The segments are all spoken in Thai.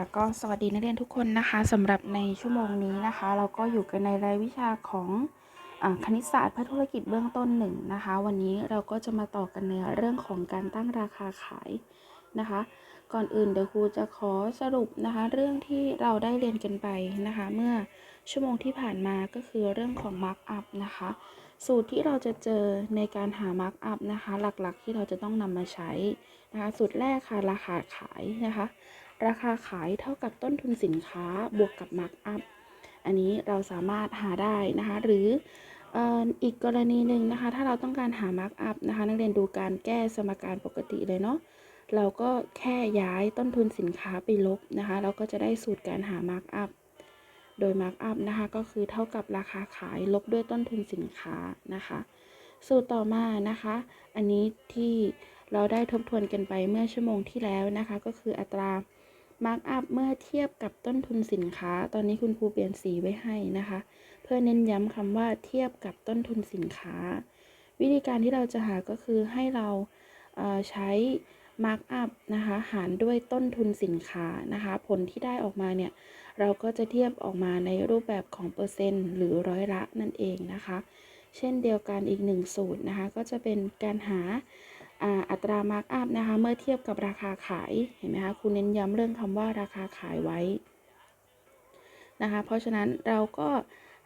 ค่ะก็สวัสดีนักเรียนทุกคนนะคะสำหรับในชั่วโมงนี้นะคะ เราก็อยู่กันในรายวิชาของอคณิตศาสตร์เพื่อธุรกิจเบื้องต้นหนึ่งนะคะ วันนี้เราก็จะมาต่อกันในเรื่องของการตั้งราคาขายนะคะ ก่อนอื่นเดี๋ยวครูจะขอสรุปนะคะ เรื่องที่เราได้เรียนกันไปนะคะ เมื่อชั่วโมงที่ผ่านมาก็คือเรื่องของ mark up นะคะ สูตรที่เราจะเจอในการหา mark up นะคะ หลักๆที่เราจะต้องนำมาใช้นะคะ สูตรแรกค่ะราคาขายนะคะ ราคาขายเท่ากับต้นทุนสินค้าบวกกับมาร์กอัพ อันนี้เราสามารถหาได้นะคะ หรืออีกกรณีหนึ่งนะคะ ถ้าเราต้องการหามาร์กอัพนะคะ นักเรียนดูการแก้สมการปกติเลยเนาะ เราก็แค่ย้ายต้นทุนสินค้าไปลบนะคะ เราก็จะได้สูตรการหามาร์กอัพ โดยมาร์กอัพนะคะ ก็คือเท่ากับราคาขายลบด้วยต้นทุนสินค้านะคะ สูตรต่อมานะคะ อันนี้ที่เราได้ทบทวนกันไปเมื่อชั่วโมงที่แล้วนะคะ ก็คืออัตรา มาร์กอัพเมื่อเทียบกับต้นทุนสินค้า ตอนนี้คุณครูเปลี่ยนสีไว้ให้นะคะ เพื่อเน้นย้ำคำว่าเทียบกับต้นทุนสินค้า วิธีการที่เราจะหาก็คือให้เราเอ่อใช้มาร์กอัพนะคะ หารด้วยต้นทุนสินค้านะคะ ผลที่ได้ออกมาเนี่ย เราก็จะเทียบออกมาในรูปแบบของเปอร์เซ็นต์ หรือร้อยละนั่นเองนะคะ เช่นเดียวกันอีกหนึ่งสูตรนะคะ ก็จะเป็นการหา อ่าอัตรามาร์กอัพนะคะ เมื่อเทียบกับราคาขาย เห็นไหมคะครูเน้นย้ำเรื่องคำว่าราคาขายไว้นะคะ เพราะฉะนั้นเราก็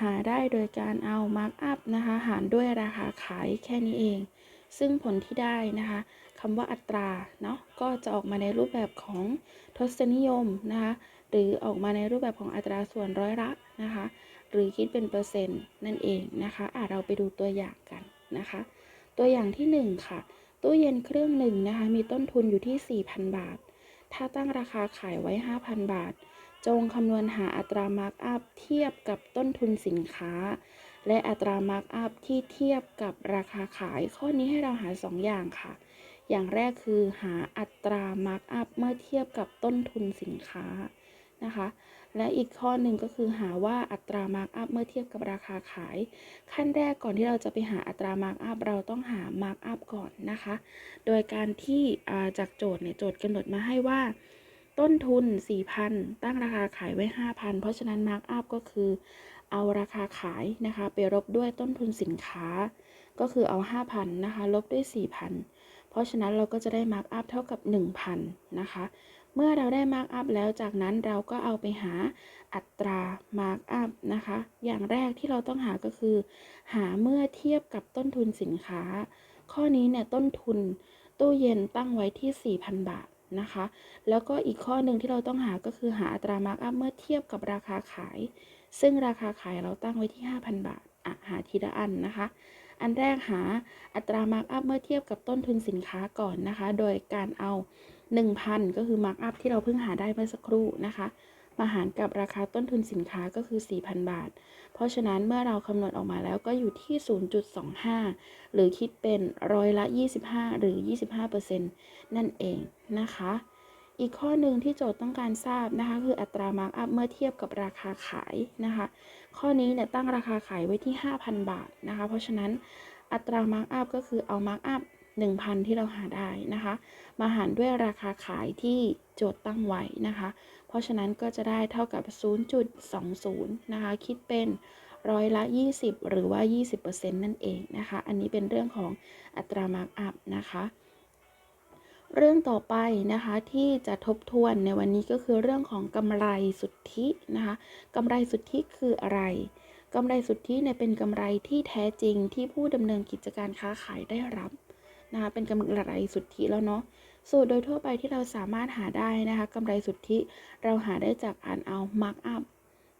หาได้โดยการเอามาร์กอัพนะคะ หารด้วยราคาขายแค่นี้เอง ซึ่งผลที่ได้นะคะคำว่าอัตราเนาะก็จะออกมาในรูปแบบของทศนิยมนะคะหรือออกมาในรูปแบบของอัตราส่วนร้อยละนะคะ หรือคิดเป็นเปอร์เซ็นต์นั่นเองนะคะอะเราไปดูตัวอย่างกันนะคะ ตัวอย่างที่หนึ่งค่ะ ตู้เย็นเครื่องหนึ่งนะคะ มีต้นทุนอยู่ที่ 4,000 บาท ถ้าตั้งราคาขายไว้ 5,000 บาท จงคำนวณหาอัตรามาร์กอัพเทียบกับต้นทุนสินค้า และอัตรามาร์กอัพที่เทียบกับราคาขาย ข้อนี้ให้เราหา 2 อย่างค่ะ อย่างแรกคือหาอัตรามาร์กอัพเมื่อเทียบกับต้นทุนสินค้า นะคะ และอีกข้อหนึ่งก็คือหาว่าอัตรามาร์กอัพเมื่อเทียบกับราคาขาย ขั้นแรกก่อนที่เราจะไปหาอัตรามาร์กอัพเราต้องหามาร์กอัพก่อนนะคะ โดยการที่จากโจทย์เนี่ยโจทย์กำหนดมาให้ว่า ต้นทุน 4,000 ตั้งราคาขายไว้ 5,000 เพราะฉะนั้นมาร์กอัพก็คือเอาราคาขายนะคะ ไปลบด้วยต้นทุนสินค้า ก็คือเอา 5,000 นะคะ ลบด้วย 4,000 เพราะฉะนั้นเราก็จะได้มาร์กอัพเท่ากับ 1,000 นะคะ เมื่อเราได้มาร์กอัพแล้วจากนั้นเราก็เอาไปหาอัตรามาร์กอัพนะคะ อย่างแรกที่เราต้องหาก็คือ หาเมื่อเทียบกับต้นทุนสินค้า ข้อนี้เนี่ยต้นทุนตู้เย็นตั้งไว้ที่ 4,000 บาทนะคะ แล้วก็อีกข้อหนึ่งที่เราต้องหาก็คือหาอัตรามาร์กอัพเมื่อเทียบกับราคาขาย ซึ่งราคาขายเราตั้งไว้ที่ 5,000 บาทอะหาทีละอันนะคะ อันแรกหาอัตรามาร์กอัพเมื่อเทียบกับต้นทุนสินค้าก่อนนะคะ โดยการเอา 1,000 ก็คือมาร์กอัพที่เราเพิ่งหาได้เมื่อสักครู่นะคะ มาหารกับราคาต้นทุนสินค้าก็คือ 4,000 บาท เพราะฉะนั้นเมื่อเราคำนวณออกมาแล้วก็อยู่ที่ 0.25 หรือคิดเป็นร้อยละ 25 หรือ 25%นั่นเองนะคะ อีกข้อหนึ่งที่โจทย์ต้องการทราบนะคะคืออัตรามาร์กอัพเมื่อเทียบกับราคาขายนะคะ ข้อนี้เนี่ยตั้งราคาขายไว้ที่ 5,000 บาทนะคะ เพราะฉะนั้นอัตรามาร์กอัพก็คือเอามาร์กอัพ 1,000 ที่เราหาได้นะคะ มาหารด้วยราคาขายที่โจทย์ตั้งไว้นะคะ เพราะฉะนั้นก็จะได้เท่ากับ 0.20 นะคะ คิดเป็นร้อยละ 20 หรือว่า 20%นั่นเองนะคะ อันนี้เป็นเรื่องของอัตรามาร์กอัพนะคะ เรื่องต่อไปนะคะที่จะทบทวนในวันนี้ก็คือเรื่องของกำไรสุทธินะคะกำไรสุทธิคืออะไรกำไรสุทธิเนี่ยเป็นกำไรที่แท้จริงที่ผู้ดำเนินกิจการค้าขายได้รับ นะคะเป็นกำไรสุทธิแล้วเนาะสูตรโดยทั่วไปที่เราสามารถหาได้นะคะกำไรสุทธิเราหาได้จากอ่านเอามาร์กอัพ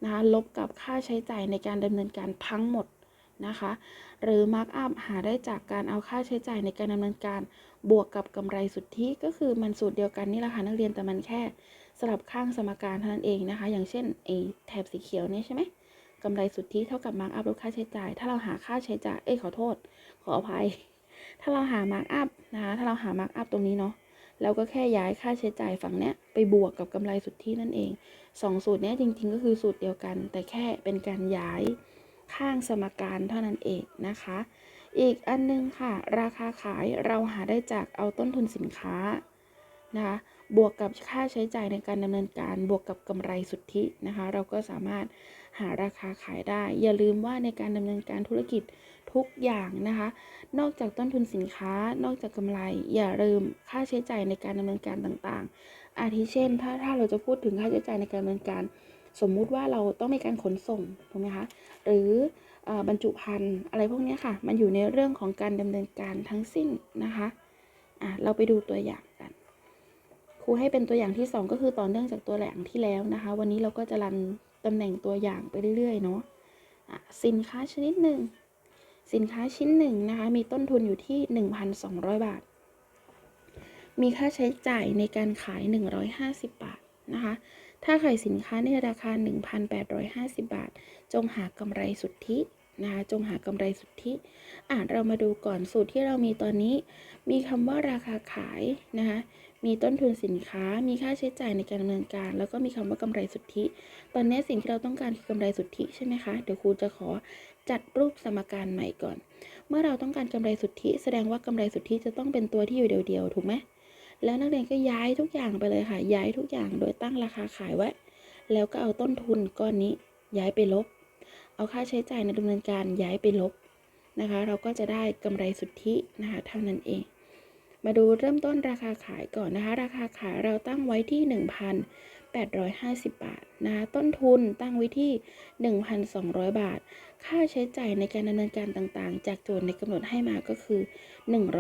นะคะลบกับค่าใช้จ่ายในการดำเนินการทั้งหมดนะคะ หรือมาร์กอัพหาได้จากการเอาค่าใช้จ่ายในการดำเนินการบวกกับกำไรสุทธิก็คือมันสูตรเดียวกันนี่แหละค่ะนักเรียนแต่มันแค่สลับข้างสมการเท่านั้นเองนะคะ อย่างเช่นไอ้แถบสีเขียวเนี่ยใช่ไหมกำไรสุทธิเท่ากับมาร์กอัพลดค่าใช้จ่าย ถ้าเราหาค่าใช้จ่าย เอ้ยขอโทษ ขออภัย ถ้าเราหามาร์กอัพนะคะถ้าเราหามาร์กอัพตรงนี้เนาะเราก็แค่ย้ายค่าใช้จ่ายฝั่งเนี้ยไปบวกกับกำไรสุทธินั่นเองสองสูตรเนี้ยจริง ๆ ก็คือสูตรเดียวกัน แต่แค่เป็นการย้ายข้างสมการเท่านั้นเองนะคะ อีกอันนึงค่ะ ราคาขายเราหาได้จากเอาต้นทุนสินค้านะคะบวกกับค่าใช้จ่ายในการดำเนินการบวกกับกำไรสุทธินะคะ เราก็สามารถ หาราคาขายได้ อย่าลืมว่าในการดำเนินการธุรกิจทุกอย่างนะคะ นอกจากต้นทุนสินค้า นอกจากกำไร อย่าลืมค่าใช้จ่ายในการดำเนินการต่างๆ อาทิเช่น ถ้าถ้าเราจะพูดถึงค่าใช้จ่ายในการดำเนินการ สมมุติว่าเราต้องมีการขนส่งถูกไหมคะ หรืออบรรจุภัณฑ์อะไรพวกนี้ค่ะ มันอยู่ในเรื่องของการดำเนินการทั้งสิ้นนะคะอะเราไปดูตัวอย่างกันครูให้เป็นตัวอย่างที่ 2 ก็คือต่อเนื่องจากตัวอย่างที่แล้วนะคะ วันนี้เราก็จะรัน ตำแหน่งตัวอย่างไปเรื่อยๆเนาะอะสินค้าชนิดหนึ่ง สินค้าชิ้นหนึ่งนะคะ มีต้นทุนอยู่ที่ 1,200 บาท มีค่าใช้จ่ายในการขาย 150 บาทนะคะ ถ้าขายสินค้าในราคา 1,850 บาท จงหากำไรสุทธินะคะจงหากำไรสุทธิ อะเรามาดูก่อนสูตรที่เรามีตอนนี้ มีคำว่าราคาขายนะคะ มีต้นทุนสินค้า มีค่าใช้จ่ายในการดำเนินการ แล้วก็มีคำว่ากำไรสุทธิ ตอนนี้สิ่งที่เราต้องการคือกำไรสุทธิใช่ไหมคะ เดี๋ยวครูจะขอจัดรูปสมการใหม่ก่อน เมื่อเราต้องการกำไรสุทธิ แสดงว่ากำไรสุทธิจะต้องเป็นตัวที่อยู่เดียวๆ ถูกไหม แล้วนักเรียนก็ย้ายทุกอย่างไปเลยค่ะ ย้ายทุกอย่างโดยตั้งราคาขายไว้ แล้วก็เอาต้นทุนก้อนนี้ย้ายไปลบ เอาค่าใช้จ่ายในดำเนินการย้ายไปลบนะคะ เราก็จะได้กำไรสุทธินะคะเท่านั้นเอง มาดูเริ่มต้นราคาขายก่อนนะคะ ราคาขายเราตั้งไว้ที่ 1,850 บาทนะคะต้นทุนตั้งไว้ที่ 1,200 บาท ค่าใช้จ่ายในการดำเนินการต่างๆ จากโจทย์ในกำหนดให้มาก็คือ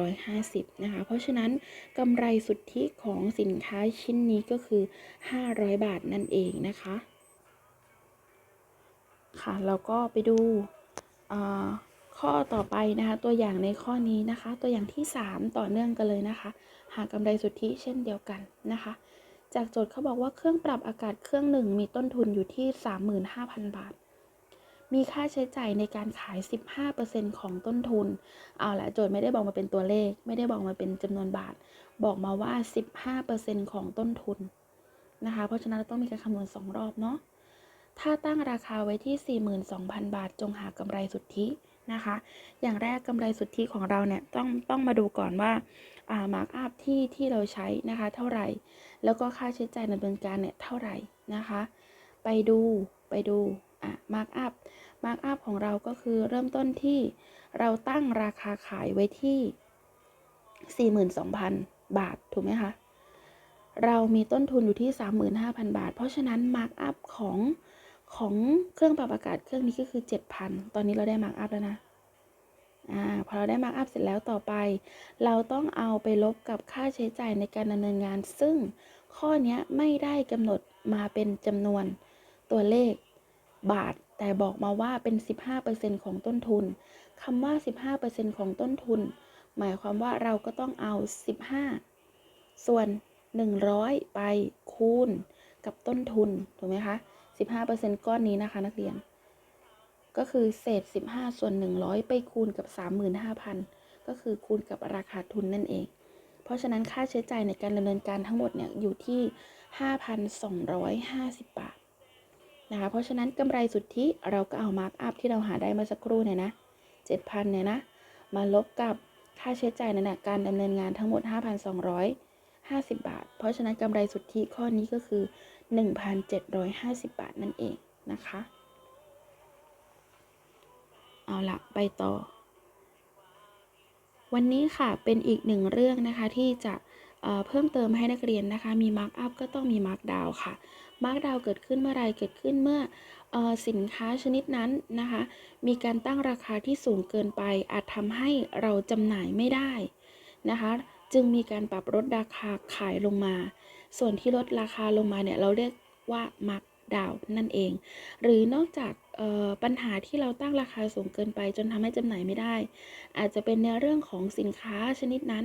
150นะคะเพราะฉะนั้นกำไรสุทธิของสินค้าชิ้นนี้ก็คือ 500 บาทนั่นเองนะคะค่ะเราก็ไปดูอ่า ข้อต่อไปนะคะ ตัวอย่างในข้อนี้นะคะ ตัวอย่างที่ 3 ต่อเนื่องกันเลยนะคะ หากำไรสุทธิเช่นเดียวกันนะคะ จากโจทย์เขาบอกว่าเครื่องปรับอากาศเครื่องหนึ่งมีต้นทุนอยู่ที่ 35,000 บาท มีค่าใช้จ่ายในการขาย 15%ของต้นทุน เอาละโจทย์ไม่ได้บอกมาเป็นตัวเลข ไม่ได้บอกมาเป็นจำนวนบาท บอกมาว่า 15%ของต้นทุนนะคะ เพราะฉะนั้นเราต้องมีการคำนวณ 2 รอบเนาะถ้าตั้งราคาไว้ที่ 42,000 บาท จงหากำไรสุทธิ นะคะ อย่างแรกกำไรสุทธิของเราเนี่ยต้องต้องมาดูก่อนว่าอ่ามาร์กอัพที่ที่เราใช้นะคะเท่าไหร่ แล้วก็ค่าใช้จ่ายดำเนินการเนี่ยเท่าไหร่นะคะ ไปดูไปดูอะมาร์กอัพมาร์กอัพของเราก็คือเริ่มต้นที่เราตั้งราคาขายไว้ที่ 42,000 บาท ถูกไหมคะ เรามีต้นทุนอยู่ที่ 35,000 บาท เพราะฉะนั้นมาร์กอัพของ ของเครื่องปรับอากาศเครื่องนี้ก็คือ 7,000 ตอนนี้เราได้มาร์กอัพแล้วนะอ่าพอเราได้มาร์กอัพเสร็จแล้วต่อไป เราต้องเอาไปลบกับค่าใช้จ่ายในการดำเนินงาน ซึ่งข้อนี้ไม่ได้กำหนดมาเป็นจำนวนตัวเลขบาท แต่บอกมาว่าเป็น 15%ของต้นทุนคำว่า 15%ของต้นทุน หมายความว่าเราก็ต้องเอา 15 ส่วน 100 ไปคูณกับต้นทุน ถูกไหมคะ 15%ก้อนนี้นะคะนักเรียน ก็คือเศษ 15 ส่วน 100 ไปคูณกับ 35,000 ก็คือคูณกับราคาทุนนั่นเอง เพราะฉะนั้นค่าใช้จ่ายในการดำเนินการทั้งหมดเนี่ยอยู่ที่ 5,250 บาทนะคะเพราะฉะนั้นกำไรสุทธิเราก็เอามาร์กอัพที่เราหาได้เมื่อสักครู่เนี่ยนะ 7,000 เนี่ยนะ มาลบกับค่าใช้จ่ายในการดำเนินงานทั้งหมด 5,250 บาท เพราะฉะนั้นกำไรสุทธิข้อนี้ก็คือ 1,750 บาทนั่นเองนะคะ เอาละไปต่อ วันนี้ค่ะเป็นอีกหนึ่งเรื่องนะคะที่จะเเพิ่มเติมให้นักเรียนนะคะ มีมาร์กอัพก็ต้องมีมาร์กดาวค่ะ มาร์กดาวเกิดขึ้นเมื่อไรเกิดขึ้นเมื่ออสินค้าชนิดนั้นนะคะ มีการตั้งราคาที่สูงเกินไป อาจทำให้เราจำหน่ายไม่ได้นะคะ จึงมีการปรับลดราคาขายลงมา ส่วนที่ลดราคาลงมาเนี่ยเราเรียกว่ามาร์กดาวนั่นเอง หรือนอกจากปัญหาที่เราตั้งราคาสูงเกินไป จนทำให้จำหน่ายไม่ได้ อาจจะเป็นในเรื่องของสินค้าชนิดนั้น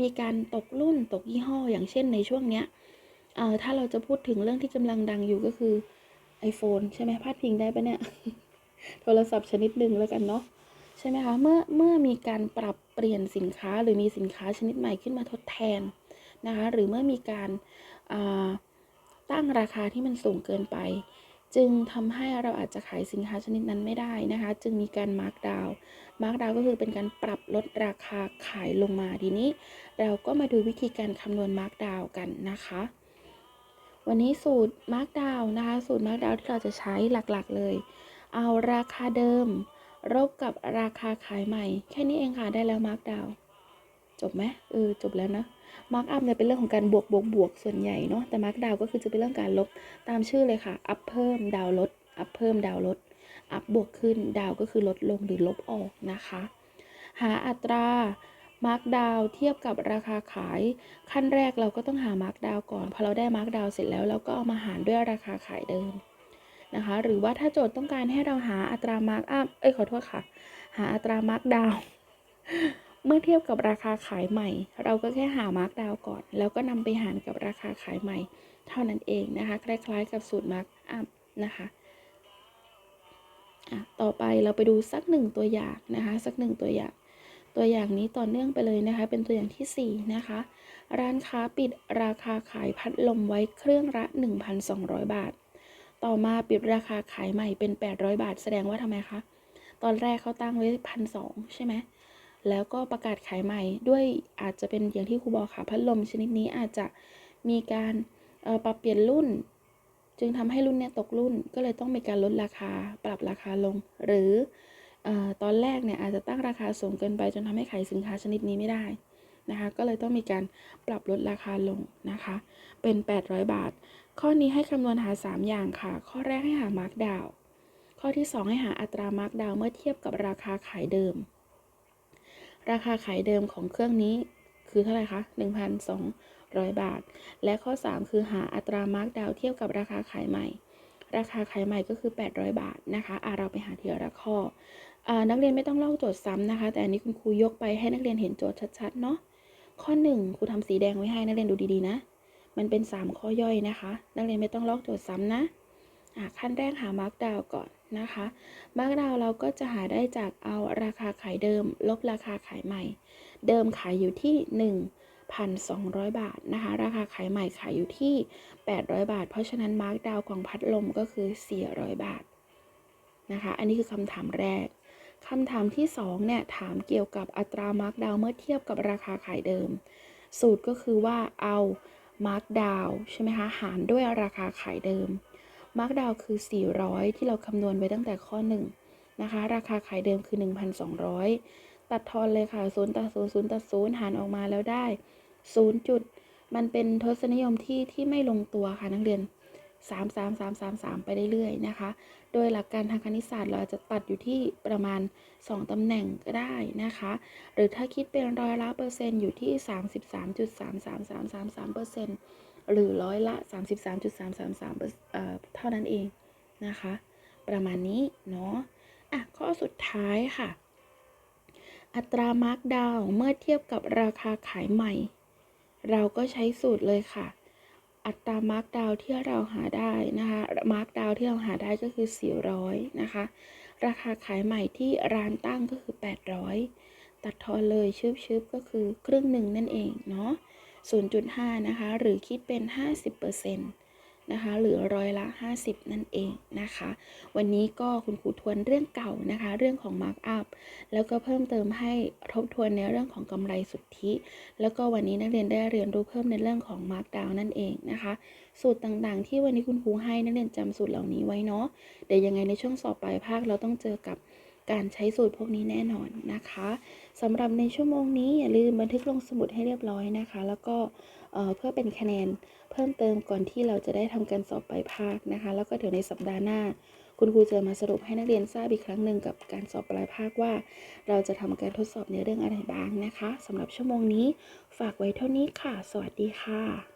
มีการตกรุ่นตกยี่ห้อ อย่างเช่นในช่วงเนี้ยถ้าเราจะพูดถึงเรื่องที่กำลังดังอยู่ก็คือ iPhone ใช่ไหมพาดพิงได้ปะเนี่ย โทรศัพท์ชนิดหนึ่งแล้วกันเนาะใช่ไหมคะเมื่อเมื่อมีการปรับเปลี่ยนสินค้าหรือมีสินค้าชนิดใหม่ขึ้นมาทดแทน นะคะ หรือเมื่อมีการาตั้งราคาที่มันสูงเกินไป จึงทำให้เราอาจจะขายสินค้าชนิดนั้นไม่ได้นะคะ จึงมีการมาร์กดาวมาร์กดาวก็คือเป็นการปรับลดราคาขายลงมาทีนี้ เราก็มาดูวิธีการคำนวณมาร์กดาวกันนะคะ วันนี้สูตรมาร์กดาวนะคะ สูตรมาร์กดาวที่เราจะใช้หลักๆเลย เอาราคาเดิม ลบกับราคาขายใหม่ แค่นี้เองค่ะได้แล้วมาร์กดาว จบไหมเออจบแล้วนะมาร์กอัพเนี่ยเป็นเรื่องของการบวกบวกบวกส่วนใหญ่เนาะแต่มาร์กดาวก็คือจะเป็นเรื่องการลบตามชื่อเลยค่ะอัพเพิ่มดาวลดอัพเพิ่มดาวลดอัพบวกขึ้นดาวก็คือลดลงหรือลบออกนะคะ หาอัตรามาร์กดาวเทียบกับราคาขาย ขั้นแรกเราก็ต้องหามาร์กดาวก่อนพอเราได้มาร์กดาวเสร็จแล้วเราก็เอามาหารด้วยราคาขายเดิมนะคะ หรือว่าถ้าโจทย์ต้องการให้เราหาอัตรามาร์กอัพเอ้ยขอโทษค่ะ หาอัตรามาร์กดาว เมื่อเทียบกับราคาขายใหม่ เราก็แค่หามาร์กดาวก่อน แล้วก็นำไปหารกับราคาขายใหม่ เท่านั้นเองนะคะ คล้ายๆ กับสูตรมาร์กอัพนะคะอะต่อไปเราไปดูสักหนึ่งตัวอย่างนะคะ สักหนึ่งตัวอย่าง ตัวอย่างนี้ต่อเนื่องไปเลยนะคะ เป็นตัวอย่างที่ 4 นะคะ ร้านค้าปิดราคาขายพัดลมไว้เครื่องละ 1,200 บาท ต่อมาปิดราคาขายใหม่เป็น 800 บาท แสดงว่าทำไมคะ ตอนแรกเขาตั้งไว้พันสใช่ไหม แล้วก็ประกาศขายใหม่ด้วยอาจจะเป็นอย่างที่ครูบอกค่ะพัดลมชนิดนี้อาจจะมีการปรับเปลี่ยนรุ่น จึงทำให้รุ่นเนี้ยตกรุ่นก็เลยต้องมีการลดราคาปรับราคาลง หรือออตอนแรกเนี่ยอาจจะตั้งราคาสูงเกินไปจนทำให้ขายสินค้าชนิดนี้ไม่ได้นะคะก็เลยต้องมีการปรับลดราคาลงนะคะ เป็น 800 บาท ข้อนี้ให้คำนวณหา 3 อย่างค่ะ ข้อแรกให้หามาร์กดาวข้อที่ 2 ให้หาอัตรามาร์กดาวเมื่อเทียบกับราคาขายเดิม ราคาขายเดิมของเครื่องนี้คือเท่าไหร่คะ 1,200 บาท และข้อ 3 คือหาอัตรามาร์กดาวเทียบกับราคาขายใหม่ ราคาขายใหม่ก็คือ 800 บาทนะคะอะเราไปหาทีละข้ออนักเรียนไม่ต้องลอกโจทย์ซ้ำนะคะ แต่อันนี้คุณครูยกไปให้นักเรียนเห็นโจทย์ชัดๆเนาะ ข้อ 1ครูทำสีแดงไว้ให้นักเรียนดูดีๆนะ มันเป็น 3 ข้อย่อยนะคะ นักเรียนไม่ต้องลอกโจทย์ซ้ำนะ ขั้นแรกหามาร์กดาวก่อนนะคะมาร์กดาวเราก็จะหาได้จากเอาราคาขายเดิม ลบราคาขายใหม่ เดิมขายอยู่ที่ 1,200 บาทนะคะ ราคาขายใหม่ขายอยู่ที่ 800 บาท เพราะฉะนั้นมาร์กดาวของพัดลมก็คือ 400 บาทนะคะ อันนี้คือคำถามแรกคำถามที่2เนี่ยถามเกี่ยวกับอัตรามาร์กดาวเมื่อเทียบกับราคาขายเดิม สูตรก็คือว่าเอามาร์กดาวใช่ไหมคะหารด้วยราคาขายเดิม มาร์กดาวคือ 400 ที่เราคำนวณไว้ตั้งแต่ข้อ 1 นะคะ ราคาขายเดิมคือ 1,200 ตัดทอนเลยค่ะ 0ตัด0 0ตัด0หารออกมาแล้วได้ 0 จุด มันเป็นทศนิยมที่ที่ไม่ลงตัวค่ะนักเรียน 3 3 3 3 3 ไปเรื่อยๆนะคะ โดยหลักการทางคณิตศาสตร์เราจะตัดอยู่ที่ประมาณ 2 ตำแหน่งก็ได้นะคะ หรือถ้าคิดเป็นร้อยละเปอร์เซ็นต์อยู่ที่ 33.33333เปอร์เซ็นต์ หรือร้อยละ 33.333เเท่านั้นเองนะคะ ประมาณนี้เนาะอะข้อสุดท้ายค่ะ อัตรามาร์กดาวเมื่อเทียบกับราคาขายใหม่ เราก็ใช้สูตรเลยค่ะ อัตรามาร์กดาวที่เราหาได้นะคะมาร์กดาวที่เราหาได้ก็คือ 400 นะคะ ราคาขายใหม่ที่ร้านตั้งก็คือ 800 ตัดทอนเลยชืบๆก็คือครึ่งหนึ่งนั่นเองเนาะ 0.5 นะคะ หรือคิดเป็น 50%นะคะหรือร้อยละ 50 นั่นเองนะคะ วันนี้ก็คุณครูทวนเรื่องเก่านะคะ เรื่องของ Markup แล้วก็เพิ่มเติมให้ทบทวนในเรื่องของกำไรสุทธิ แล้วก็วันนี้นักเรียนได้เรียนรู้เพิ่มในเรื่องของ Markdown นั่นเองนะคะ สูตรต่างๆ ที่วันนี้คุณครูให้นักเรียนจำสูตรเหล่านี้ไว้เนาะเดี๋ยวยังไงในช่วงสอบปลายภาคเราต้องเจอกับ การใช้สูตรพวกนี้แน่นอนนะคะสำหรับในชั่วโมงนี้อย่าลืมบันทึกลงสมุดให้เรียบร้อยนะคะ แล้วก็เอ่อเพื่อเป็นคะแนนเพิ่มเติมก่อนที่เราจะได้ทำการสอบปลายภาคนะคะ แล้วก็เดี๋ยวในสัปดาห์หน้า คุณครูจะมาสรุปให้นักเรียนทราบอีกครั้งหนึ่งกับการสอบปลายภาคว่า เราจะทำการทดสอบในเรื่องอะไรบ้างนะคะสำหรับชั่วโมงนี้ ฝากไว้เท่านี้ค่ะ สวัสดีค่ะ